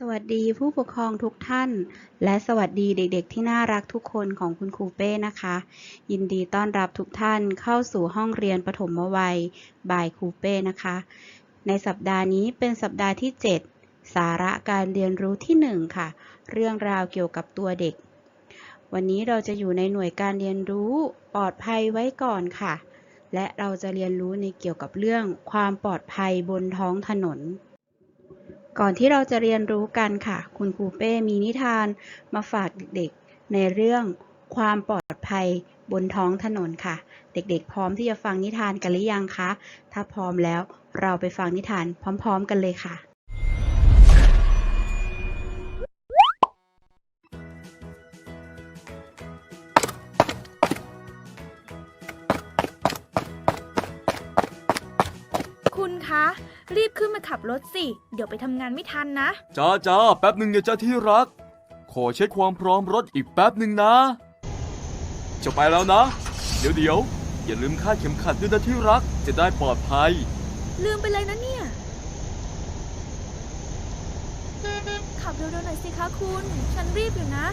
สวัสดีผู้ปกครองทุกท่าน และสวัสดีเด็กๆ ที่น่ารักทุกคนของคุณครูเป้นะคะ ยินดีต้อนรับทุกท่านเข้าสู่ห้องเรียนปฐมวัยบายครูเป้นะคะ ในสัปดาห์นี้เป็นสัปดาห์ที่ 7 สาระการเรียนรู้ที่ 1 ค่ะ เรื่องราวเกี่ยวกับตัวเด็ก วันนี้เราจะอยู่ในหน่วยการเรียนรู้ปลอดภัยไว้ก่อนค่ะ และเราจะเรียนรู้ในเกี่ยวกับเรื่องความปลอดภัยบนท้องถนน ก่อนที่เราจะเรียนรู้กันค่ะ คุณครูเป้มีนิทานมาฝากเด็กๆ ในเรื่องความปลอดภัยบนท้องถนนค่ะ เด็กๆ พร้อมที่จะฟังนิทานกันหรือยังคะ ถ้าพร้อมแล้วเราไปฟังนิทานพร้อม ๆ กันเลยค่ะ รีบขึ้นมาขับรถสิ เดี๋ยวไปทำงานไม่ทันนะ จ้าจ้าแป๊บหนึ่งนะจ้าที่รัก ขอเช็คความพร้อมรถอีกแป๊บหนึ่งนะ จะไปแล้วนะ เดี๋ยวเดี๋ยวอย่าลืมคาดเข็มขัดด้วยนะที่รัก จะได้ปลอดภัย ลืมไปเลยนะเนี่ย ขับเร็วๆหน่อยสิคะคุณ ฉันรีบอยู่นะ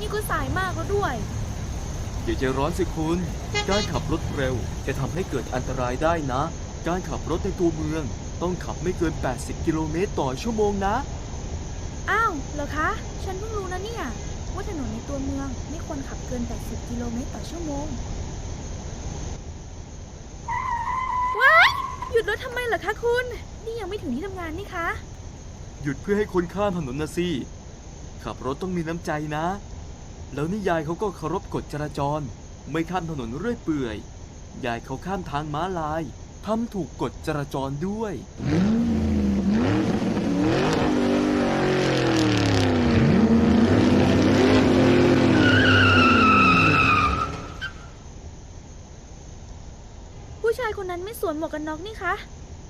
นี่ก็สายมากแล้วด้วย อย่าใจร้อนสิคุณ การขับรถเร็ว จะทำให้เกิดอันตรายได้นะ การขับรถในตัวเมือง ต้องขับไม่เกิน 80 กิโลเมตรต่อชั่วโมงนะ อ้าว เหรอคะ ฉันเพิ่งรู้นะเนี่ย ว่าถนนในตัวเมืองไม่ควรขับเกิน 80 กิโลเมตรต่อชั่วโมง ว้าย หยุดรถทำไมเหรอคะคุณ นี่ยังไม่ถึงที่ทำงานนี่คะ หยุดเพื่อให้คนข้ามถนนนะสิ ขับรถต้องมีน้ำใจนะ แล้วนี่ยายเขาก็เคารพกฎจราจร ไม่ข้ามถนนเรื่อยเปื่อย ยายเขาข้ามทางม้าลาย ทำถูกกฎจราจรด้วย ผู้ชายคนนั้นไม่สวมหมวกกันน็อกนี่คะ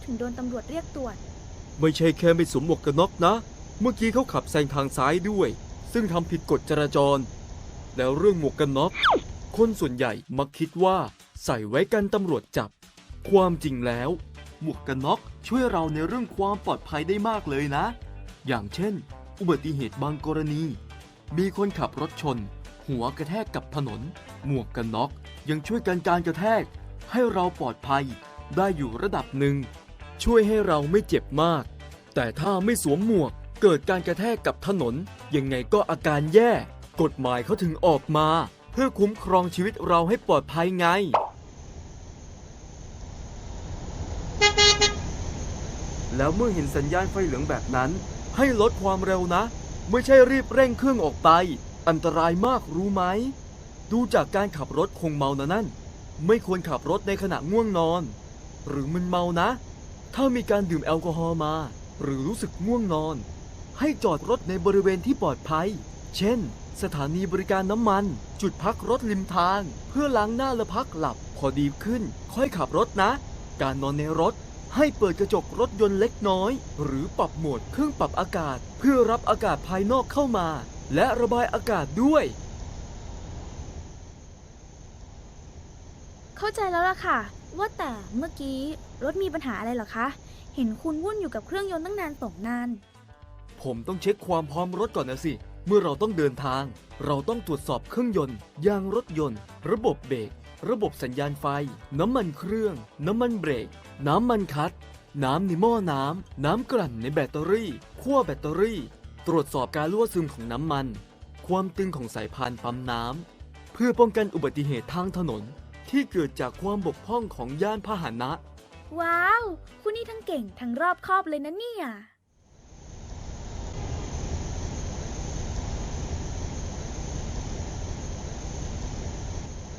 ถึงโดนตำรวจเรียกตรวจ ไม่ใช่แค่ไม่สวมหมวกกันน็อกนะ เมื่อกี้เขาขับแซงทางซ้ายด้วย ซึ่งทำผิดกฎจราจร แล้วเรื่องหมวกกันน็อก คนส่วนใหญ่มักคิดว่า ใส่ไว้กันตำรวจจับ ความจริงแล้ว หมวกกันน็อกช่วยเราในเรื่องความปลอดภัยได้มากเลยนะ อย่างเช่น อุบัติเหตุบางกรณี มีคนขับรถชน หัวกระแทกกับถนน หมวกกันน็อกยังช่วยกันการกระแทก ให้เราปลอดภัยได้อยู่ระดับหนึ่ง ช่วยให้เราไม่เจ็บมาก แต่ถ้าไม่สวมหมวกเกิดการกระแทกกับถนน ยังไงก็อาการแย่ กฎหมายเขาถึงออกมา เพื่อคุ้มครองชีวิตเราให้ปลอดภัยไง แล้วเมื่อเห็นสัญญาณไฟเหลืองแบบนั้น ให้ลดความเร็วนะ ไม่ใช่รีบเร่งเครื่องออกไป อันตรายมากรู้ไหม ดูจากการขับรถคงเมานะนั่น ไม่ควรขับรถในขณะง่วงนอน หรือมึนเมานะ ถ้ามีการดื่มแอลกอฮอล์มา หรือรู้สึกง่วงนอน ให้จอดรถในบริเวณที่ปลอดภัย เช่น สถานีบริการน้ำมัน จุดพักรถริมทาง เพื่อล้างหน้าและพักหลับพอดีขึ้น ค่อยขับรถนะ การนอนในรถ ให้เปิดกระจกรถยนต์เล็กน้อย หรือปรับโหมดเครื่องปรับอากาศ เพื่อรับอากาศภายนอกเข้ามา และระบายอากาศด้วย เข้าใจแล้วล่ะค่ะ ว่าแต่เมื่อกี้รถมีปัญหาอะไรเหรอคะ เห็นคุณวุ่นอยู่กับเครื่องยนต์ตั้งนานสองนาน ผมต้องเช็คความพร้อมรถก่อนนะสิ เมื่อเราต้องเดินทาง เราต้องตรวจสอบเครื่องยนต์ ยางรถยนต์ ระบบเบรก ระบบสัญญาณไฟ น้ำมันเครื่อง น้ำมันเบรก น้ำมันคัด น้ำในหม้อน้ำ น้ำกลั่นในแบตเตอรี่ขั้วแบตเตอรี่ ตรวจสอบการรั่วซึมของน้ำมัน ความตึงของสายพานปั๊มน้ำ เพื่อป้องกันอุบัติเหตุทางถนน ที่เกิดจากความบกพร่องของยานพาหนะ ว้าว คุณนี่ทั้งเก่งทั้งรอบคอบเลยนะเนี่ย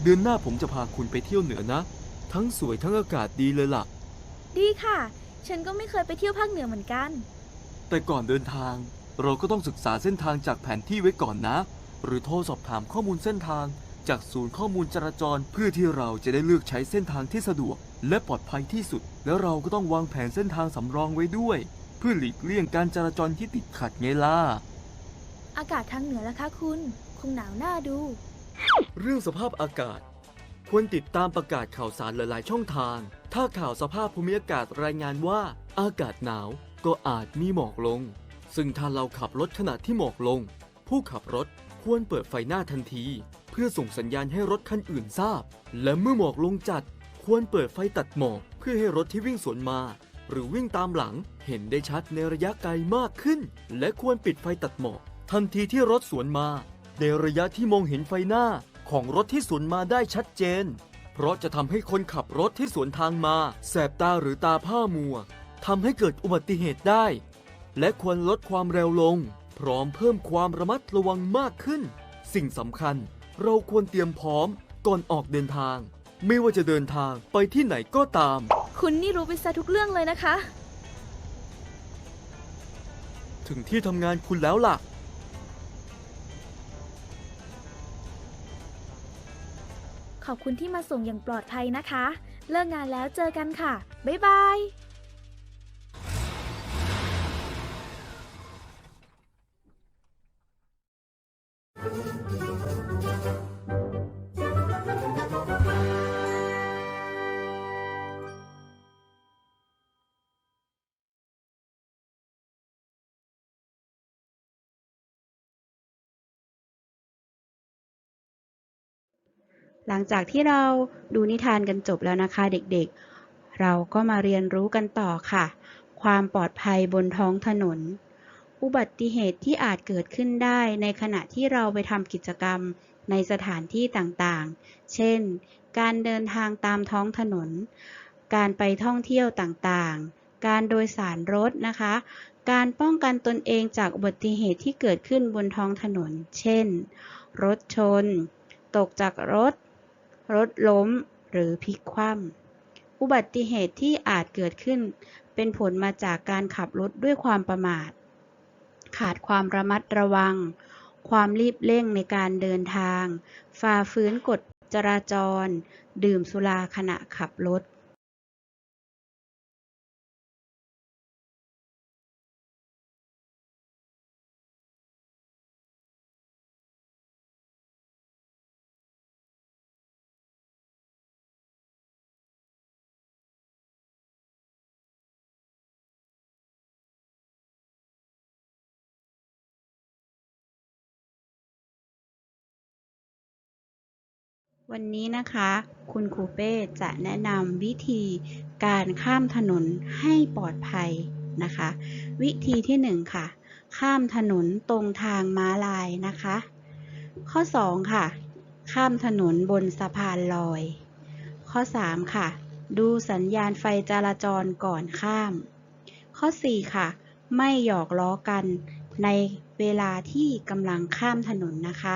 เดือนหน้าผมจะพาคุณไปเที่ยวเหนือนะ ทั้งสวยทั้งอากาศดีเลยล่ะ ดีค่ะ ฉันก็ไม่เคยไปเที่ยวภาคเหนือเหมือนกัน แต่ก่อนเดินทาง เราก็ต้องศึกษาเส้นทางจากแผนที่ไว้ก่อนนะ หรือโทรสอบถามข้อมูลเส้นทาง จากศูนย์ข้อมูลจราจร เพื่อที่เราจะได้เลือกใช้เส้นทางที่สะดวก และปลอดภัยที่สุด แล้วเราก็ต้องวางแผนเส้นทางสำรองไว้ด้วย เพื่อหลีกเลี่ยงการจราจรที่ติดขัดไงล่ะ อากาศทางเหนือล่ะคะคุณ คงหนาวน่าดู เรื่องสภาพอากาศ ควรติดตามประกาศข่าวสารหลาย ๆ ช่องทาง ถ้าข่าวสภาพภูมิอากาศรายงานว่าอากาศหนาวก็อาจมีหมอกลง ซึ่งถ้าเราขับรถขณะที่หมอกลง ผู้ขับรถควรเปิดไฟหน้าทันที เพื่อส่งสัญญาณให้รถคันอื่นทราบ และเมื่อหมอกลงจัด ควรเปิดไฟตัดหมอกเพื่อให้รถที่วิ่งสวนมา หรือวิ่งตามหลังเห็นได้ชัดในระยะไกลมากขึ้น และควรปิดไฟตัดหมอกทันทีที่รถสวนมา ในระยะที่มองเห็นไฟหน้าของรถที่สวนมาได้ชัดเจน เพราะจะทำให้คนขับรถที่สวนทางมา แสบตาหรือตาผ้ามัวทำให้เกิดอุบัติเหตุได้ และควรลดความเร็วลง พร้อมเพิ่มความระมัดระวังมากขึ้น สิ่งสำคัญ เราควรเตรียมพร้อมก่อนออกเดินทาง ไม่ว่าจะเดินทางไปที่ไหนก็ตาม คุณนี่รู้ไปซะทุกเรื่องเลยนะคะ ถึงที่ทำงานคุณแล้วล่ะ ขอบคุณที่มาส่งอย่างปลอดภัยนะคะ เลิกงานแล้วเจอกันค่ะ บ๊ายบาย หลังจากที่เราดูนิทานกันจบแล้วนะคะเด็กๆ เราก็มาเรียนรู้กันต่อค่ะ ความปลอดภัยบนท้องถนน อุบัติเหตุที่อาจเกิดขึ้นได้ในขณะที่เราไปทำกิจกรรมในสถานที่ต่างๆ เช่น การเดินทางตามท้องถนน การไปท่องเที่ยวต่างๆ การโดยสารรถนะคะ การป้องกันตนเองจากอุบัติเหตุที่เกิดขึ้นบนท้องถนน เช่น รถชน ตกจากรถ รถล้ม หรือพลิกคว่ำอุบัติเหตุที่อาจเกิดขึ้น เป็นผลมาจากการขับรถด้วยความประมาท ขาดความระมัดระวัง ความรีบเร่งในการเดินทาง ฝ่าฝืนกฎจราจร ดื่มสุราขณะขับรถ วันนี้นะคะ คุณครูเป้จะแนะนำวิธีการข้ามถนนให้ปลอดภัยนะคะ วิธีที่หนึ่งค่ะ ข้ามถนนตรงทางม้าลายนะคะ ข้อ 2 ค่ะ ข้ามถนนบนสะพานลอย ข้อ 3 ค่ะ ดูสัญญาณไฟจราจรก่อนข้าม ข้อ 4 ค่ะ ไม่หยอกล้อกันในเวลาที่กำลังข้ามถนนนะคะ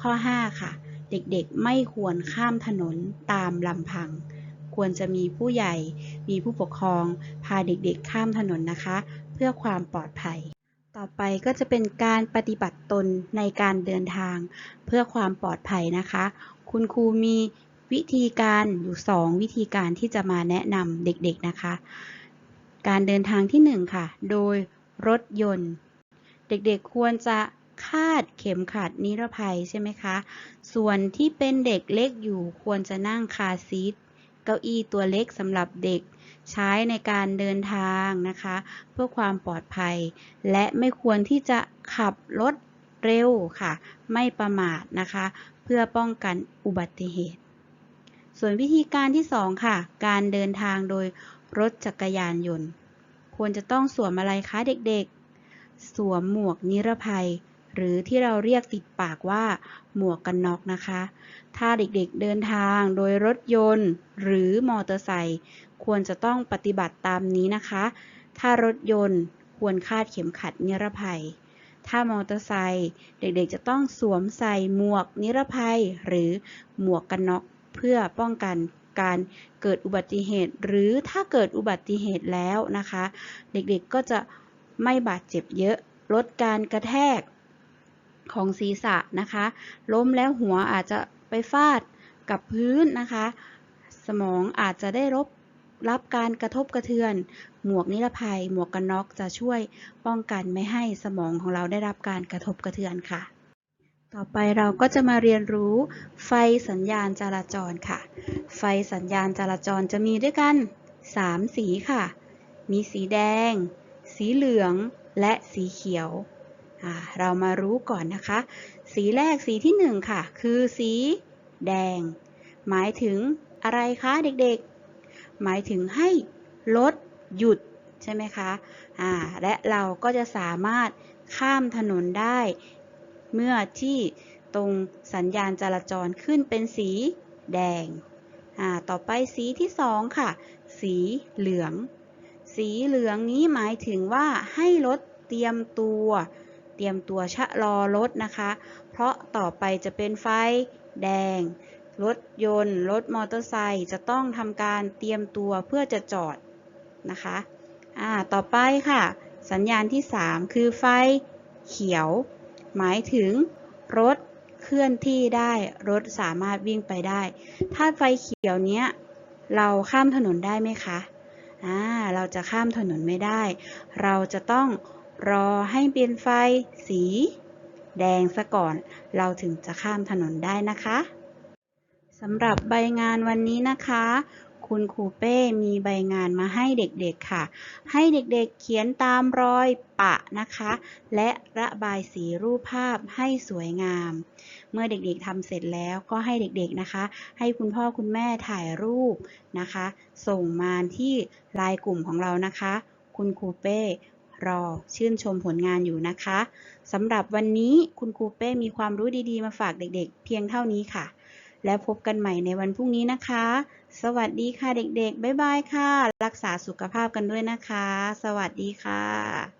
ข้อ 5 ค่ะ เด็กๆไม่ควรข้ามถนนตามลำพัง ควรจะมีผู้ใหญ่ มีผู้ปกครอง พาเด็กๆข้ามถนนนะคะ เพื่อความปลอดภัย ต่อไปก็จะเป็นการปฏิบัติตนในการเดินทาง เพื่อความปลอดภัยนะคะ คุณครูมีวิธีการอยู่ 2 วิธีการที่จะมาแนะนำเด็กๆนะคะ การเดินทางที่ 1 ค่ะ โดยรถยนต์ เด็กๆควรจะ คาดเข็มขัดนิรภัยใช่ไหมคะ ส่วนที่เป็นเด็กเล็กอยู่ควรจะนั่งคาซีทเก้าอี้ตัวเล็กสำหรับเด็กใช้ในการเดินทางนะคะ เพื่อความปลอดภัย และไม่ควรที่จะขับรถเร็วค่ะ ไม่ประมาทนะคะ เพื่อป้องกันอุบัติเหตุ ส่วนวิธีการที่ 2 ค่ะ การเดินทางโดยรถจักรยานยนต์ ควรจะต้องสวมอะไรคะเด็กๆ สวมหมวกนิรภัย หรือที่เราเรียกติดปากว่า หมวกกันน็อกนะคะ ถ้าเด็กๆเดินทางโดยรถยนต์ หรือมอเตอร์ไซค์ควรจะต้องปฏิบัติตามนี้นะคะ ถ้ารถยนต์ควรคาดเข็มขัดนิรภัย ถ้ามอเตอร์ไซค์เด็กๆจะต้องสวมใส่หมวกนิรภัย หรือหมวกกันน็อกเพื่อป้องกันการเกิดอุบัติเหตุ หรือถ้าเกิดอุบัติเหตุแล้วนะคะ เด็กๆก็จะไม่บาดเจ็บเยอะ ลดการกระแทก ของศีรษะนะคะ ล้มแล้วหัวอาจจะไปฟาดกับพื้นนะคะ สมองอาจจะได้รับรับการกระทบกระเทือน หมวกนิรภัย หมวกกันน็อกจะช่วยป้องกันไม่ให้สมองของเราได้รับการกระทบกระเทือนค่ะ ต่อไปเราก็จะมาเรียนรู้ไฟสัญญาณจราจรค่ะ ไฟสัญญาณจราจรจะมีด้วยกัน 3 สีค่ะ มีสีแดง สีเหลือง และสีเขียว เรามารู้ก่อนนะคะ สีแรกสีที่หนึ่งค่ะ คือสีแดง หมายถึงอะไรคะเด็กๆ หมายถึงให้รถหยุดใช่ไหมคะอ่าและเราก็จะสามารถข้ามถนนได้ เมื่อที่ตรงสัญญาณจราจรขึ้นเป็นสีแดงอ่าต่อไปสีที่สองค่ะ สีเหลือง สีเหลืองนี้หมายถึงว่าให้รถเตรียมตัว เตรียมตัวชะลอรถนะคะ เพราะต่อไปจะเป็นไฟแดง รถยนต์ รถมอเตอร์ไซค์จะต้องทำการเตรียมตัวเพื่อจะจอดนะคะอ่าต่อไปค่ะ สัญญาณที่ 3 คือไฟเขียว หมายถึงรถเคลื่อนที่ได้รถสามารถวิ่งไปได้ ถ้าไฟเขียวเนี้ยเราข้ามถนนได้ไหมคะอ่าเราจะข้ามถนนไม่ได้ เราจะต้อง รอให้เป็นไฟสี แดงซะก่อน เราถึงจะข้ามถนนได้นะคะสำหรับใบงานวันนี้นะคะ คุณครูเป้มีใบงานมาให้เด็กๆค่ะ ให้เด็กๆเขียนตามรอยปะนะคะ และระบายสีรูปภาพให้สวยงาม เมื่อเด็กๆทำเสร็จแล้วก็ให้เด็กๆนะคะ ให้คุณพ่อคุณแม่ถ่ายรูปนะคะ ส่งมาที่ไลน์กลุ่มของเรานะคะ คุณครูเป้ รอชื่นชมผลงานอยู่นะคะสำหรับวันนี้คุณครูเป้มีความรู้ดีๆ มาฝากเด็กๆ เพียงเท่านี้ค่ะ แล้วพบกันใหม่ในวันพรุ่งนี้นะคะ สวัสดีค่ะเด็กๆ บ๊ายบายค่ะ รักษาสุขภาพกันด้วยนะคะ สวัสดีค่ะ